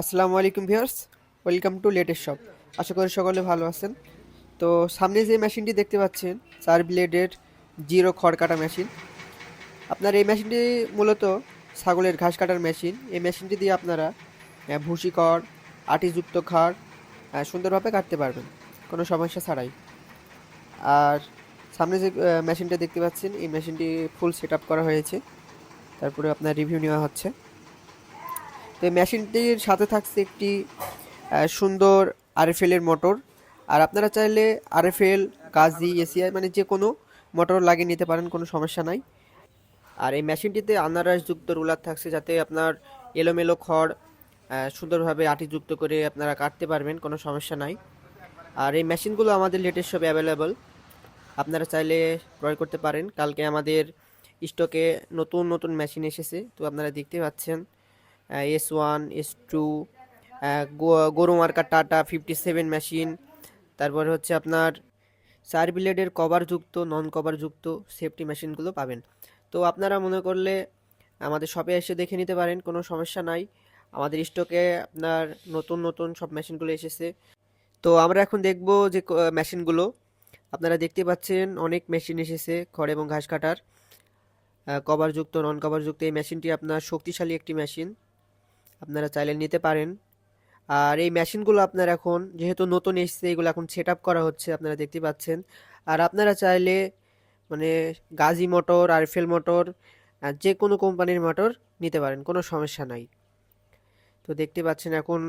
আসসালামু আলাইকুম viewers, welcome to latest shop. আশা করি সকলে ভালো আছেন। তো সামনে যে মেশিনটি দেখতে পাচ্ছেন, চার ব্লেডের জিরো খড় কাটা মেশিন। আপনার এই মেশিনটি মূলত ছাগলের ঘাস কাটার মেশিন। এই মেশিনটি দিয়ে আপনারা ভুসি খড়, আটিযুক্ত খড় সুন্দরভাবে কাটতে পারবেন, কোনো সমস্যা ছাড়াই। আর সামনে যে মেশিনটা দেখতে পাচ্ছেন, এই মেশিনটি ফুল সেট করা হয়েছে। তারপরে আপনার রিভিউ নেওয়া হচ্ছে। তো এই মেশিনটির সাথে থাকছে একটি সুন্দর আরএফএল এর মোটর। আর আপনারা চাইলে আরএফএল গাজি এসিআই মানে যে কোনো মোটর লাগিয়ে নিতে পারেন, কোনো সমস্যা নাই। আর এই মেশিনটিতে আনারসযুক্ত রুলার থাকছে যাতে আপনার এলোমেলো খড় সুন্দরভাবে আটিযুক্ত করে আপনারা কাটতে পারবেন, কোনো সমস্যা নাই। আর এই মেশিনগুলো আমাদের লেটেস্ট সবে অ্যাভেলেবল আপনারা চাইলে ক্রয় করতে পারেন। কালকে আমাদের স্টকে নতুন নতুন মেশিন এসেছে, তো আপনারা দেখতে পাচ্ছেন। এস ওয়ান এস টু গরু মার্কা টাটা ফিফটি সেভেন মেশিন তারপরে হচ্ছে আপনার চার ব্লেডের কভারযুক্ত নন কভারযুক্ত সেফটি মেশিনগুলো পাবেন। তো আপনারা মনে করলে আমাদের শপে এসে দেখে নিতে পারেন, কোনো সমস্যা নাই। আমাদের স্টকে আপনার নতুন নতুন সব মেশিনগুলো এসেছে। তো আমরা এখন দেখব যে মেশিনগুলো আপনারা দেখতে পাচ্ছেন অনেক মেশিন এসেছে, খড় এবং ঘাস কাটার। কভারযুক্ত নন কভারযুক্ত এই মেশিনটি আপনার শক্তিশালী একটি মেশিন আপনারা চাইলে নিতে পারেন। আর এই মেশিনগুলো আপনার এখন যেহেতু নতুন এসছে, এগুলো এখন সেট করা হচ্ছে, আপনারা দেখতে পাচ্ছেন। আর আপনারা চাইলে মানে গাজি মোটর আরফেল মোটর যে কোনো কোম্পানির মোটর নিতে পারেন, কোনো সমস্যা নাই। তো দেখতে পাচ্ছেন এখন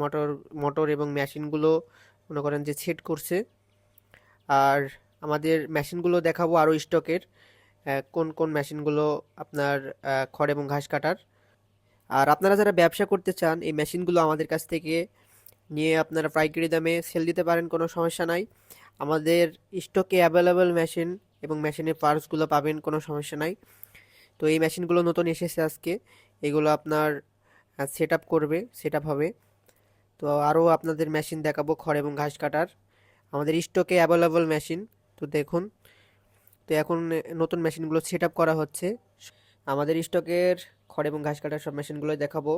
মোটর মোটর এবং মেশিনগুলো মনে করেন যে সেট করছে। আর আমাদের মেশিনগুলো দেখাবো আরও স্টকের কোন কোন মেশিনগুলো আপনার খড় এবং ঘাস কাটার। আর আপনারা যারা ব্যবসা করতে চান, এই মেশিনগুলো আমাদের কাছ থেকে নিয়ে আপনারা পাইকারি দামে সেল দিতে পারেন, কোনো সমস্যা নাই। আমাদের স্টকে অ্যাভেলেবল মেশিন এবং মেশিনের পার্টসগুলো পাবেন, কোনো সমস্যা নাই। তো এই মেশিনগুলো নতুন এসেছে আজকে, এগুলো আপনার সেট করবে সেট হবে। তো আরও আপনাদের মেশিন দেখাবো, খড় এবং ঘাস কাটার। আমাদের স্টকে অ্যাভেলেবল মেশিন, তো দেখুন। তো এখন নতুন মেশিনগুলো সেট করা হচ্ছে। আমাদের স্টকের খড় এবং ঘাস কাটার সব মেশিনগুলো দেখাবো।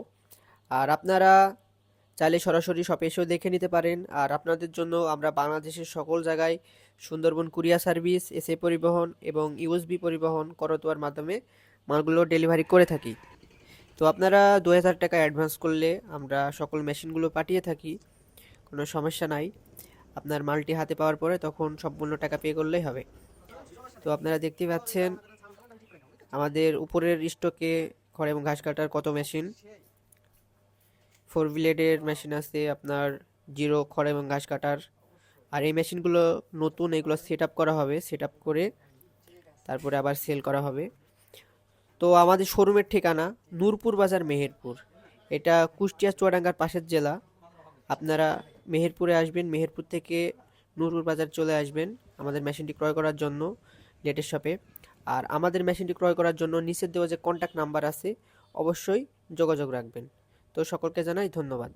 আর আপনারা চাইলে সরাসরি শপে এসেও দেখে নিতে পারেন। আর আপনাদের জন্য আমরা বাংলাদেশের সকল জায়গায় সুন্দরবন কুরিয়া সার্ভিস, এসএ পরিবহন এবং ইউএসবি পরিবহন করতোয়ার মাধ্যমে মালগুলো ডেলিভারি করে থাকি। তো আপনারা দু হাজার টাকা অ্যাডভান্স করলে আমরা সকল মেশিনগুলো পাঠিয়ে থাকি, কোনো সমস্যা নাই। আপনার মালটি হাতে পাওয়ার পরে তখন সম্পূর্ণ টাকা পে করলেই হবে। তো আপনারা দেখতে পাচ্ছেন, আমাদের উপরের স্টকে খড় এবং ঘাস কাটার কত মেশিন? ফোর ব্লেডের মেশিন আছে আপনার জিরো খড় এবং ঘাস কাটার। আর এই মেশিনগুলো নতুন, এগুলো সেট আপ করা হবে সেট আপ করে তারপরে আবার সেল করা হবে। তো আমাদের শোরুমের ঠিকানা নূরপুর বাজার মেহেরপুর। এটা কুষ্টিয়া চুয়াডাঙ্গার পাশের জেলা। আপনারা মেহেরপুরে আসবেন, মেহেরপুর থেকে নূরপুর বাজার চলে আসবেন আমাদের মেশিনটি ক্রয় করার জন্য লেটেস্ট শপে আর আমাদের মেশিনটি ক্রয় করার জন্য নিচের দেওয়া যে কন্ট্যাক্ট নাম্বার আছে, অবশ্যই যোগাযোগ রাখবেন। তো সকলকে জানাই ধন্যবাদ।